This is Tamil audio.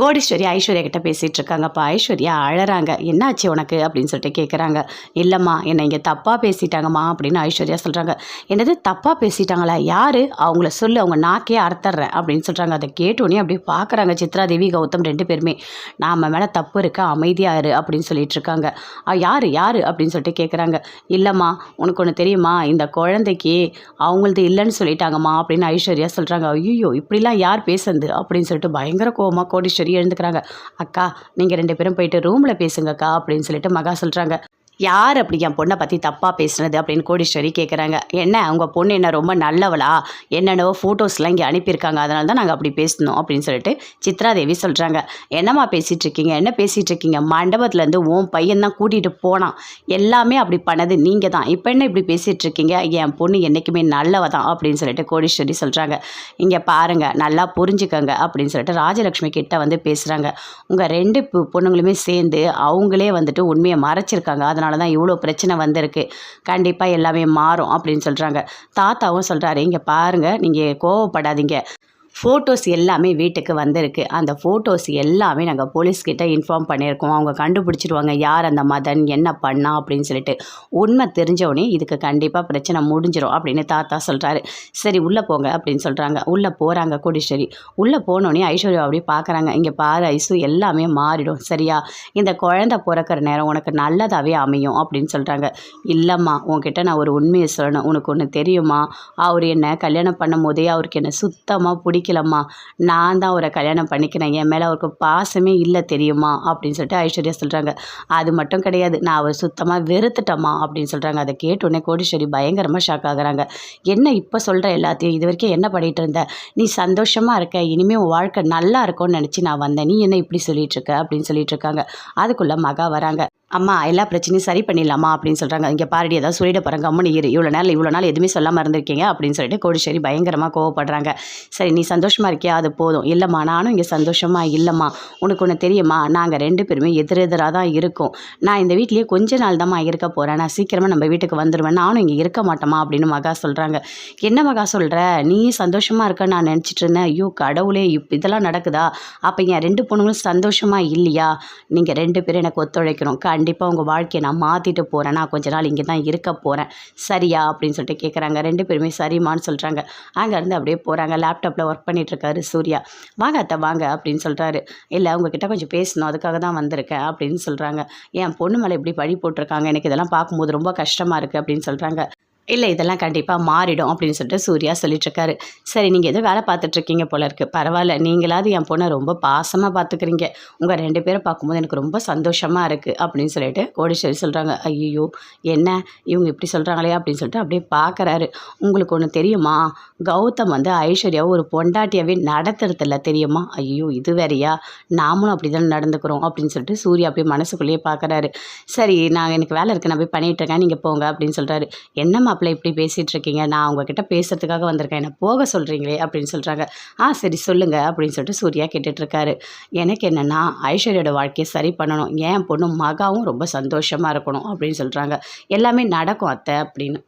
கோடீஸ்வரி ஐஸ்வர்யா கிட்ட பேசிகிட்டு இருக்காங்க. அப்போ ஐஸ்வர்யா அழறாங்க. என்னாச்சு உனக்கு? அப்படின்னு சொல்லிட்டு கேட்குறாங்க இல்லைம்மா என்னை இங்கே தப்பாக பேசிட்டாங்கம்மா அப்படின்னு ஐஸ்வர்யா சொல்கிறாங்க என்னது தப்பாக பேசிட்டாங்களா? யார்? அவங்கள சொல்லு அவங்க நாக்கே அறுத்தர்றேன் அப்படின்னு சொல்கிறாங்க அதை கேட்டோன்னே அப்படியே பார்க்குறாங்க சித்ரா தேவி கௌதம் ரெண்டு பேருமே. நாம மேலே தப்பு இருக்க அமைதியாக இரு அப்படின்னு சொல்லிட்டு இருக்காங்க. யார்? யார்? அப்படின்னு சொல்லிட்டு கேட்குறாங்க இல்லைம்மா உனக்கு ஒன்று தெரியுமா? இந்த குழந்தைக்கு அவங்களது இல்லைன்னு சொல்லிட்டாங்கம்மா அப்படின்னு ஐஸ்வர்யா சொல்கிறாங்க ஐயோ இப்படிலாம் யார் பேசுறது? அப்படின்னு சொல்லிட்டு பயங்கர கோவமாக கோடீஸ்வரி எழுந்துக்கிறாங்க. அக்கா நீங்கள் ரெண்டு பேரும் போயிட்டு ரூமில் பேசுங்கக்கா அப்படின்னு சொல்லிட்டு மகா சொல்கிறாங்க யார் அப்படி என் பொண்ணை பற்றி தப்பாக பேசுனது அப்படின்னு கோடீஸ்வரி கேட்குறாங்க என்ன உங்கள் பொண்ணு என்ன ரொம்ப நல்லவளா? என்னென்னவோ ஃபோட்டோஸ்லாம் இங்கே அனுப்பியிருக்காங்க. அதனால தான் நாங்கள் அப்படி பேசணும் அப்படின்னு சொல்லிட்டு சித்ராதேவி சொல்கிறாங்க என்னம்மா பேசிகிட்டு இருக்கீங்க என்ன பேசிகிட்டு இருக்கீங்க மண்டபத்துலேருந்து உன் பையன் தான் கூட்டிகிட்டு போனான். எல்லாமே அப்படி பண்ணது நீங்கள் தான் இப்போ என்ன இப்படி பேசிகிட்டு இருக்கீங்க என் பொண்ணு என்றைக்குமே நல்லவ தான் அப்படின்னு சொல்லிட்டு கோடீஸ்வரி சொல்கிறாங்க இங்கே பாருங்கள் நல்லா புரிஞ்சுக்கங்க அப்படின்னு சொல்லிட்டு ராஜலக்ஷ்மி கிட்ட வந்து பேசுகிறாங்க உங்கள் ரெண்டு பொ- பொண்ணுங்களுமே சேர்ந்து அவங்களே வந்துட்டு உண்மையை மறைச்சிருக்காங்க. அதனால் தான் இவ்வளோ பிரச்சனை வந்திருக்கு. கண்டிப்பாக எல்லாமே மாறும் அப்படின்னு சொல்கிறாங்க தாத்தாவும் சொல்கிறாரு இங்கே பாருங்கள் நீங்கள் கோவப்படாதீங்க. ஃபோட்டோஸ் எல்லாமே வீட்டுக்கு வந்திருக்கு. அந்த ஃபோட்டோஸ் எல்லாமே நாங்கள் போலீஸ்கிட்ட இன்ஃபார்ம் பண்ணியிருக்கோம். அவங்க கண்டுபிடிச்சிருவாங்க யார் அந்த மதன் என்ன பண்ணா அப்படின்னு சொல்லிட்டு. உண்மை தெரிஞ்சவொடனே இதுக்கு கண்டிப்பாக பிரச்சனை முடிஞ்சிடும் அப்படின்னு தாத்தா சொல்கிறாரு சரி உள்ளே போங்க அப்படின்னு சொல்கிறாங்க உள்ளே போகிறாங்க கோடீஸ்வரி. உள்ளே போனோடனே ஐஸ்வர்யா அப்படியே பார்க்குறாங்க இங்கே பாரு ஐசு எல்லாமே மாறிடும். சரியா? இந்த குழந்தை பிறக்கிற நேரம் உனக்கு நல்லதாகவே அமையும் அப்படின்னு சொல்கிறாங்க இல்லைம்மா உன்கிட்ட நான் ஒரு உண்மையை சொல்லணும். உனக்கு ஒன்று தெரியுமா? அவர் என்ன கல்யாணம் பண்ணும் போதே அவருக்கு என்ன சுத்தமாக பிடிக்கும் பிடிக்கலம்மா. நான் தான் அவரை கல்யாணம் பண்ணிக்கிறேன். என் மேலே அவருக்கு பாசமே இல்லை தெரியுமா? அப்படின்னு சொல்லிட்டு ஐஸ்வர்யா சொல்கிறாங்க அது மட்டும் கிடையாது. நான் அவர் சுத்தமாக வெறுத்துட்டம்மா அப்படின்னு சொல்கிறாங்க அதை கேட்டோடனே கோடீஸ்வரி பயங்கரமாக ஷாக் ஆகுறாங்க. என்ன இப்போ சொல்கிற எல்லாத்தையும்? இது வரைக்கும் என்ன பண்ணிகிட்டு இருந்த? நீ சந்தோஷமாக இருக்க. இனிமேல் உன் வாழ்க்கை நல்லா இருக்கும்னு நினச்சி நான் வந்தேன். நீ என்ன இப்படி சொல்லிட்டு இருக்க? அப்படின்னு சொல்லிட்டு இருக்காங்க. அதுக்குள்ளே மகா வராங்க. அம்மா எல்லா பிரச்சனையும் சரி பண்ணிடலாமா அப்படின்னு சொல்கிறாங்க இங்கே பாரடி ஏதாவது சொல்லிட போகிறாங்க அம்மனி இரு. இவ்வளோ நாள் இவ்வளோ நாள் எதுவுமே சொல்லாமல் இருந்திருக்கீங்க அப்படின்னு சொல்லிட்டு கோடிஸ்வரி பயங்கரமாக கோவப்படுறாங்க. சரி நீ சந்தோஷமாக இருக்கியா? அது போதும். இல்லைம்மா நானும் இங்கே சந்தோஷமாக இல்லைம்மா. உனக்கு ஒன்று தெரியுமா? நாங்கள் ரெண்டு பேருமே எதிரெதிராக தான் இருக்கோம். நான் இந்த வீட்லேயே கொஞ்ச நாள் தான்மா இருக்க போகிறேன் நான் சீக்கிரமாக நம்ம வீட்டுக்கு வந்துடுவேன் நானும் இங்கே இருக்க மாட்டோமா அப்படின்னு மகா சொல்கிறாங்க என்ன மகா சொல்கிற நீ சந்தோஷமாக இருக்க நான் நினச்சிட்டு இருந்தேன். ஐயோ கடவுளே இப் இதெல்லாம் நடக்குதா? அப்போ என் ரெண்டு பொண்ணுங்களும் சந்தோஷமாக இல்லையா? நீங்கள் ரெண்டு பேரும் எனக்கு ஒத்துழைக்கணும். கண் கண்டிப்பாக உங்கள் வாழ்க்கையை நான் மாற்றிட்டு போகிறேன் நான் கொஞ்ச நாள் இங்கே தான் இருக்க போகிறேன் சரியா? அப்படின்னு சொல்லிட்டு கேட்குறாங்க ரெண்டு பேருமே சரிம்மான்னு சொல்கிறாங்க அங்கேருந்து அப்படியே போகிறாங்க லேப்டாப்பில் ஒர்க் பண்ணிகிட்ருக்காரு சூர்யா. வாங்க அத்தை வாங்க அப்படின்னு சொல்கிறாரு இல்லை உங்ககிட்ட கொஞ்சம் பேசணும். அதுக்காக தான் வந்திருக்கேன் அப்படின்னு சொல்கிறாங்க என் பொண்ணு மேலே இப்படி பழி போட்டிருக்காங்க. எனக்கு இதெல்லாம் பார்க்கும்போது ரொம்ப கஷ்டமாக இருக்குது அப்படின்னு சொல்கிறாங்க இல்லை இதெல்லாம் கண்டிப்பாக மாறிடும் அப்படின்னு சொல்லிட்டு சூர்யா சொல்லிட்டுருக்காரு. சரி நீங்கள் எதோ வேலை பார்த்துட்ருக்கீங்க போல இருக்குது பரவாயில்ல நீங்களாவது என் பொண்ணை ரொம்ப பாசமாக பார்த்துக்கிறீங்க. உங்கள் ரெண்டு பேரை பார்க்கும்போது எனக்கு ரொம்ப சந்தோஷமாக இருக்குது அப்படின்னு சொல்லிட்டு கோடீஸ்வரி சொல்கிறாங்க ஐயோ என்ன? இவங்க இப்படி சொல்கிறாங்களே அப்படின்னு சொல்லிட்டு அப்படியே பார்க்குறாரு உங்களுக்கு ஒன்று தெரியுமா? கௌதம் வந்து ஐஸ்வர்யாவை ஒரு பொண்டாட்டியாகவே நடத்துறதில்ல தெரியுமா? ஐயோ இது வேறையா? நாமளும் அப்படி தான் நடந்துக்கிறோம் அப்படின்னு சொல்லிட்டு சூர்யா அப்படியே மனசுக்குள்ளேயே பார்க்குறாரு சரி நான் எனக்கு வேலை இருக்குது நான் போய் பண்ணிகிட்ருக்கேன் நீங்கள் போங்க அப்படின்னு சொல்கிறாரு என்னம்மா மாப்பிள்ளை இப்படி பேசிகிட்டு இருக்கீங்க நான் உங்ககிட்ட பேசுறதுக்காக வந்திருக்கேன். என்னை போக சொல்கிறீங்களே அப்படின்னு சொல்கிறாங்க ஆ சரி சொல்லுங்கள் அப்படின்னு சொல்லிட்டு சூர்யா கேட்டுட்ருக்காரு எனக்கு என்னென்னா ஐஸ்வர்யோட வாழ்க்கையை சரி பண்ணணும். என் பொண்ணு மகாவும் ரொம்ப சந்தோஷமாக இருக்கணும். அப்படின்னு சொல்கிறாங்க எல்லாமே நடக்கும் அத்தை. அப்படின்னு.